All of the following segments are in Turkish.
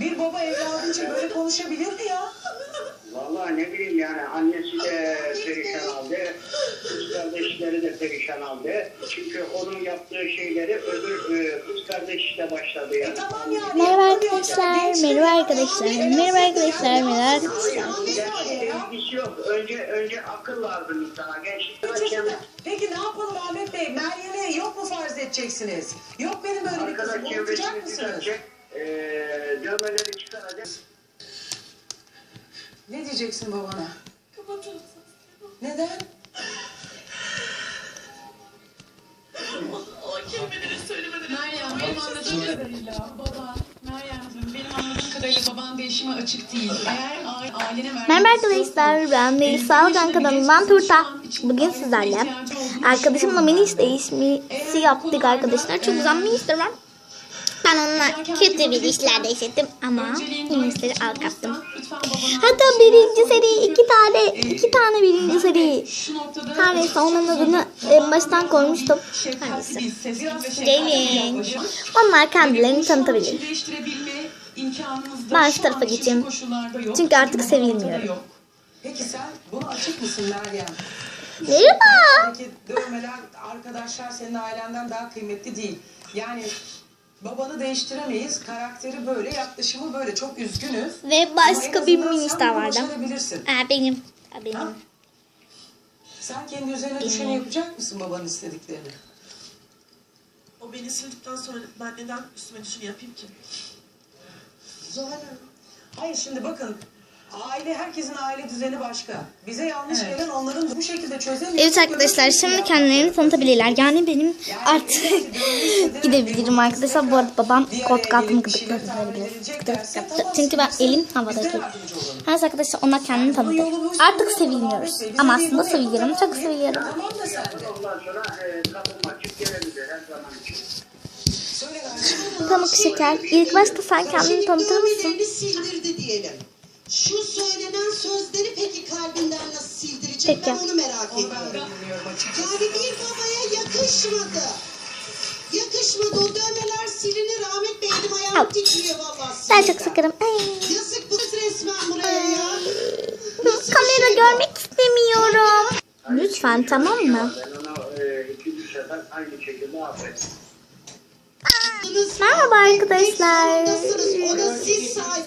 Bir baba evladı için böyle konuşabilir mi ya? Vallahi ne bileyim yani annesi de perişan aldı. Kız kardeşleri de perişan aldı. Çünkü onun yaptığı şeyleri öbür e, kız kardeş de başladı E yani. tamam yani. Merhaba arkadaşlar, merhaba arkadaşlar, merhaba arkadaşlar, merhaba arkadaşlar. gençlikle ilgisi yok. Önce önce akıl lazım insana. Gençlik varken Peki ne yapalım Ahmet Bey? Meryem'e yok mu farz edeceksiniz? Yok benim böyle bir kızım. Unutacak mısınız? düzeltecek. E, dövmeleri çıkaracak. Ne diyeceksin babana? Neden? O kelimeleri söylemeden Meryem benim anladığım kadarıyla baba Meryem'cim benim anladığım kadarıyla baban değişime açık değil. Eğer aile, ailene Merhaba arkadaşlar, ben Melis Sağlıkan kanalından Turta. Bugün sizlerle arkadaşımla Melis değişmesi yaptık arkadaşlar. Çok güzel Melis'tir ben. Ben onunla kötü bir işlerde işlettim ama Melis'leri alkattım. Hatta birinci seri iki tane, iki tane birinci seri. Her neyse onun adını en baştan koymuştum. şefkatli bir Gelin. Onlar kendilerini tanıtabilir. Ben şu tarafa geçeyim. Çünkü artık sevilmiyorum. Peki sen bunu açık mısın Meryem? Merhaba. Peki dövmeler arkadaşlar senin ailenden daha kıymetli değil. Yani babanı değiştiremeyiz. Karakteri böyle, yaklaşımı böyle. Çok üzgünüz. Ve başka bir bunu vardı. Aa, benim. Aa, benim. Sen kendi üzerine düşeni yapacak mısın babanın istediklerini? O beni sildikten sonra ben neden üstüme düşeni yapayım ki? Zuhal. Hayır şimdi bakın. Aile, herkesin aile düzeni başka. Bize yanlış Evet. gelen onların bu şekilde çözemeyeceği... Evet arkadaşlar şimdi kendilerini tanıtabilirler. Yani benim artık gidebilirim arkadaşlar. Bu arada babam kot katımı gıdıkladı yaptı. Çünkü ben elim havadaydı. Her arkadaşlar onlar kendini tanıdı. Artık sevilmiyoruz. Ama aslında seviliyorum. Çok kardeşim. Pamuk şeker. İlk başta sen kendini tanıtır mısın? Diyelim. Şu söylenen sözleri peki kalbinden nasıl sildirecek Peki. ben onu merak ediyorum. Yani bir babaya yakışmadı. Yakışmadı o dövmeler silinir Ahmet Bey elim ayağım Al. titriyor vallahi. Ben çok sıkırım. Ay. Yazık bu resmen buraya ya. Kamera görmek istemiyorum. Lütfen tamam mı? Ben ona e, ikinci sefer aynı şekilde affettim. Arkadaşlar.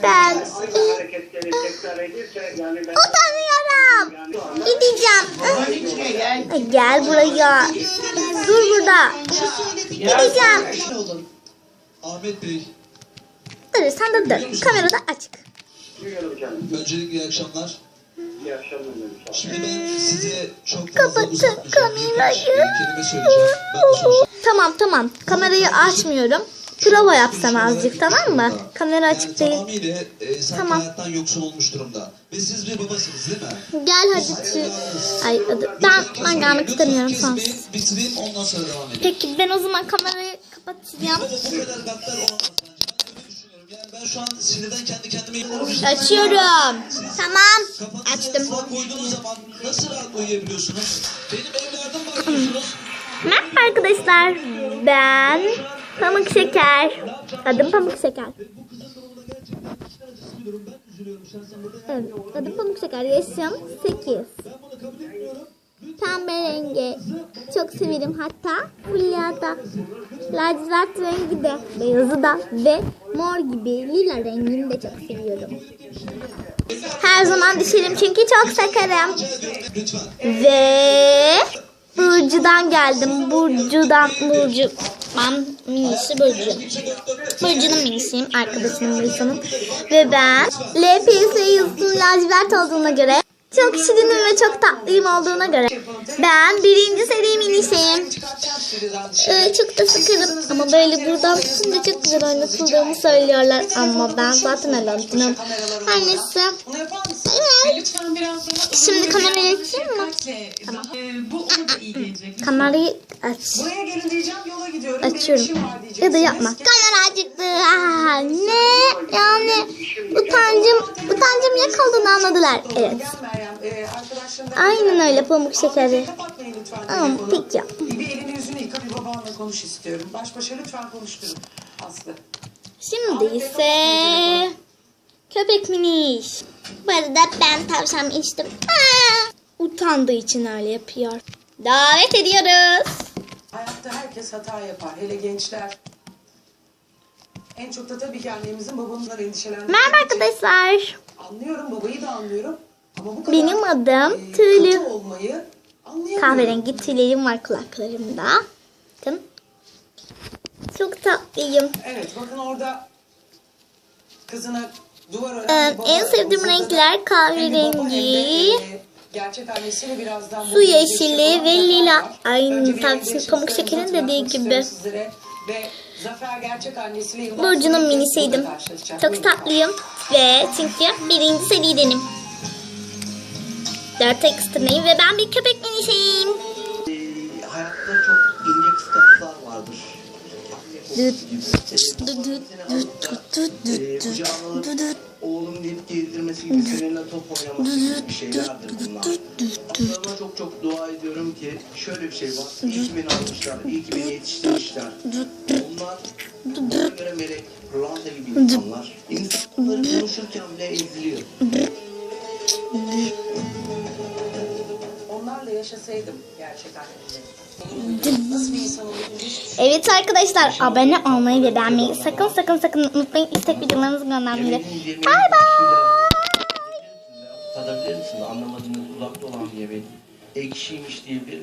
Ben utanıyorum. Gideceğim. Gel buraya. Dur burada. Gideceğim. Ahmet Bey, Dur sen de dur. Kamerada açık. öncelikle iyi akşamlar. İyi akşamlar. Şimdi ben size çok fazla Kapatın uzatmayacağım. Bir kamerayı. Tamam tamam. Kamerayı açmıyorum. Prova yapsan azıcık tamam mı? Kamera açık değil. tamamıyla e, sanki Tamam. hayattan yoksun olmuş durumda. Ve siz bir babasınız değil mi? Gel hadi. çı- Ay adı- ben ben gelmek istemiyorum son. bitireyim ondan sonra devam edeyim. Peki ben o zaman kamerayı kapatacağım. bu kadar gaddar olamaz. Ben. Yani şu an sinirden kendi kendime... Açıyorum. Tamam. Kafanızı Açtım. koyduğunuz zaman nasıl rahat uyuyabiliyorsunuz? Benim evladım var. Merhaba arkadaşlar. Ben Pamuk Şeker. Adım Pamuk Şeker. Evet, adım Pamuk Şeker. Yaşım 8. Ben bunu kabul etmiyorum. Pembe rengi. Çok severim hatta. Fulya'da. Lacivert rengi de. Beyazı da. Ve mor gibi lila rengini de çok seviyorum. Her zaman düşerim çünkü çok sakarım. Ve Burcu'dan geldim. Burcu'dan Burcu. Ben minisi Burcu. Burcu'nun minisiyim. Arkadaşımın Melisa'nın. Ve ben LPS yazısının lacivert olduğuna göre çok şirinim ve çok tatlıyım olduğuna göre ben birinci seri minisiyim. Ee, çok da sıkırım ama böyle buradan tutunca çok güzel oynatıldığımı söylüyorlar ama ben zaten oynattım. Her neyse. Daha Şimdi kamerayı açayım mı? Dikkatle, Ee. Kamerayı aç. Buraya gelin diyeceğim yola gidiyorum. Benim Açıyorum. var Ya da yapma. Kamera acıktı. Aa, ne? Yani utancım, utancım yakaldığını anladılar. Evet. E, arkadaşlarından- Aynen öyle pamuk şekeri. Kapatmayın lütfen Tamam, telefonu. peki. Bir elini yüzünü yıka bir babanla konuş istiyorum. Baş başa lütfen konuşturun Aslı. Şimdi ise Köpek miniş. Bu arada ben tavşan içtim. Aa! Utandığı için öyle yapıyor. Davet ediyoruz. Hayatta herkes hata yapar. Hele gençler. En çok da tabii ki annemizin babamızdan endişelendiği. Merhaba arkadaşlar. Anlıyorum babayı da anlıyorum. Ama bu kadar Benim adım e, Tülü. katı olmayı anlayamıyorum. Kahverengi tüylerim var kulaklarımda. Bakın. Çok tatlıyım. Evet bakın orada kızına duvar ören Ee, bir baba en sevdiğim da renkler hem bir baba kahverengi, hem de, e, Gerçek annesiyle birazdan su yeşili ve lila. Aynı genç Pamuk Şeker'in dediği gibi. Ve Zafer gerçek annesiyle yıllar Burcu'nun minisiydim. Çok tatlıyım. Ve çünkü birinci seridenim. Dört ekstranayım ve ben bir köpek minisiyim. Ee, hayatta çok ince kıskançlıklar vardır. Kucağına oğlum deyip gezdirmesi gibi seninle top oynaması gibi şeylerdir bunlar. Onlarına çok çok dua ediyorum ki şöyle bir şey var. İyi ki beni almışlar, iyi ki beni yetiştirmişler. Onlar bana göre melek, pırlanta gibi insanlar. İnsanları konuşurken bile eziliyor. Onlarla yaşasaydım gerçek Evet arkadaşlar abone olmayı ve beğenmeyi sakın sakın sakın unutmayın. İstek videolarınızı göndermeyi. Bay bay. Tadabilir? Anlamadığınız uzakta olan yemeği. Ekşiymiş diyebilir?